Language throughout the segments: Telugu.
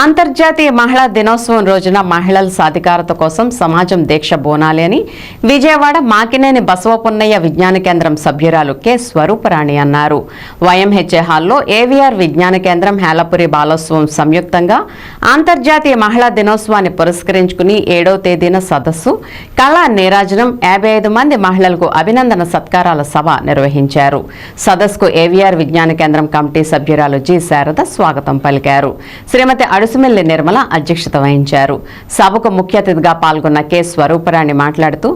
అంతర్జాతీయ మహిళా దినోత్సవం రోజున మహిళల సాధికారత కోసం సమాజం దీక్ష బోనాలి అని విజయవాడ మాకినేని బసవపున్నయ్య విజ్ఞాన కేంద్రం సభ్యురాలు కె స్వరూపరాణి అన్నారు. వైఎంహెచ్ఏ హాల్లో ఏవీఆర్ విజ్ఞాన కేంద్రం హేలపురి బాలోత్సవం సంయుక్తంగా అంతర్జాతీయ మహిళా దినోత్సవాన్ని పురస్కరించుకుని ఏడవ తేదీన సదస్సు కళా నీరాజనం యాభై ఐదు మంది మహిళలకు అభినందన సత్కారాల సభ నిర్వహించారు. సదస్సుకు ఏవిఆర్ విజ్ఞాన కేంద్రం కమిటీ సభ్యురాలు జి శారద స్వాగతం పలికారు. శ్రీమతి అరసిమెల్లి నిర్మల అధ్యక్షత వహించారు. సభకు ముఖ్య అతిథిగా పాల్గొన్న కె. స్వరూపరాణి మాట్లాడుతూ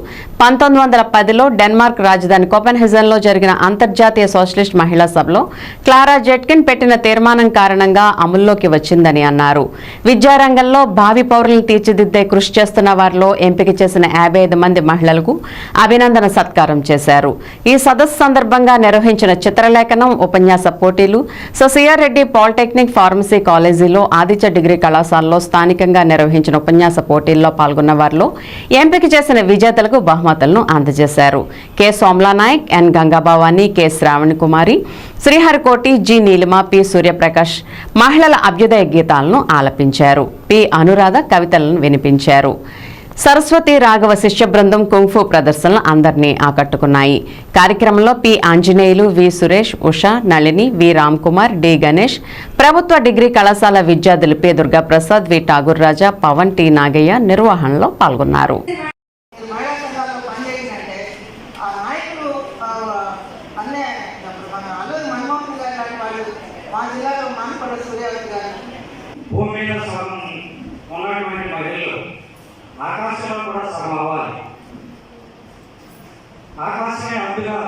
పంతొమ్మిది వందల పదిలో డెన్మార్క్ రాజధాని కోపెన్హెజన్లో జరిగిన అంతర్జాతీయ సోషలిస్ట్ మహిళా సభలో క్లారా జెట్కిన్ పెట్టిన తీర్మానం కారణంగా అమల్లోకి వచ్చిందని అన్నారు. విద్యారంగంలో భావి పౌరులను తీర్చిదిద్దే కృషి చేస్తున్న వారిలో ఎంపిక చేసిన యాభై ఐదు మంది మహిళలకు అభినందన సత్కారం చేశారు. ఈ సదస్సు సందర్భంగా నిర్వహించిన చిత్రలేఖనం ఉపన్యాస పోటీలు ససిఆర్ రెడ్డి పాలిటెక్నిక్ ఫార్మసీ కాలేజీలో ఆదిత్య డిగ్రీ కళాశాలలో స్థానికంగా నిర్వహించిన ఉపన్యాస పోటీల్లో పాల్గొన్న వారిలో ఎంపిక చేసిన విజేతలకు బహుమతులను అందజేశారు. K. Somlanayak N. Gangabhavani K. Shravan Kumari Sriharikoti G. Neelima P. Suryaprakash మహిళల అభ్యుదయ గీతాలను ఆలపించారు. పి. అనురాధ కవితలను వినిపించారు. సరస్వతి రాఘవ శిష్య బృందం కుంఫు ప్రదర్శనలు అందరినీ ఆకట్టుకున్నాయి. కార్యక్రమంలో P Anjaneyulu V Suresh Usha Nalini V Ram Kumar D Ganesh ప్రభుత్వ డిగ్రీ కళాశాల విద్యార్థులు P Durgaprasad V Tagore Raja Pavan T Nagayya నిర్వహణలో పాల్గొన్నారు. మా జిల్లాలో మానపడ సూర్యావతి గారు భూమి మీద సగం ఉన్నటువంటి మహిళలు ఆకాశంలో కూడా సగం అవ్వాలి ఆకాశమే అందుగా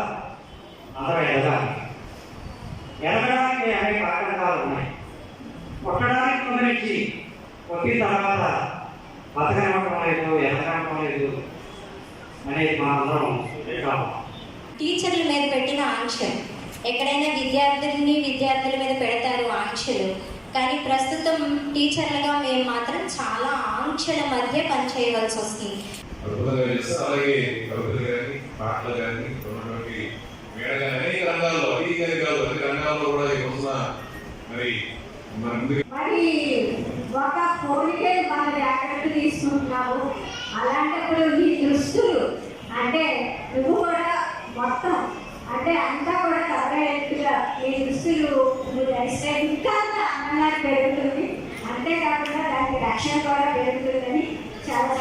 అందరూ ఎదగాలి ఎదగడానికి అనేక ఆటంకాలు ఉన్నాయి. కొట్టడానికి కొందరికి కొట్టిన తర్వాత బతకనివ్వటం లేదు ఎదగనివ్వటం లేదు అనేది మనందరం టీచర్ల మీద పెట్టిన ఆంక్షలు. ఎక్కడైనా విద్యార్థుల్ని విద్యార్థుల మీద పెడతారు ఆంక్షలు. కానీ ప్రస్తుతం టీచర్లుగా మేము మాత్రం చాలా ఆంక్షల మధ్య పనిచేయవలసి వస్తుంది. అద్భుతంగా చేస్తారు అలాగే కవితలు కానీ పాటలు కానీ ఉన్నటువంటి మేడ కానీ అనేక రంగాల్లో ఈ కానీ అన్ని రంగాల్లో కూడా రోజున మరి మరి ఒక కోరికే మన జాగ్రత్త తీసుకుంటున్నావు. అలాంటప్పుడు నీ అంటే నువ్వు కూడా మొత్తం అంటే అంతా కూడా కవరయ్యేట్టుగా నీ దృష్టిలు నువ్వు ధరిస్తే ఇంకా ఆనందాన్ని పెరుగుతుంది. అంతేకాకుండా దానికి రక్షణ కూడా పెరుగుతుందని చాలా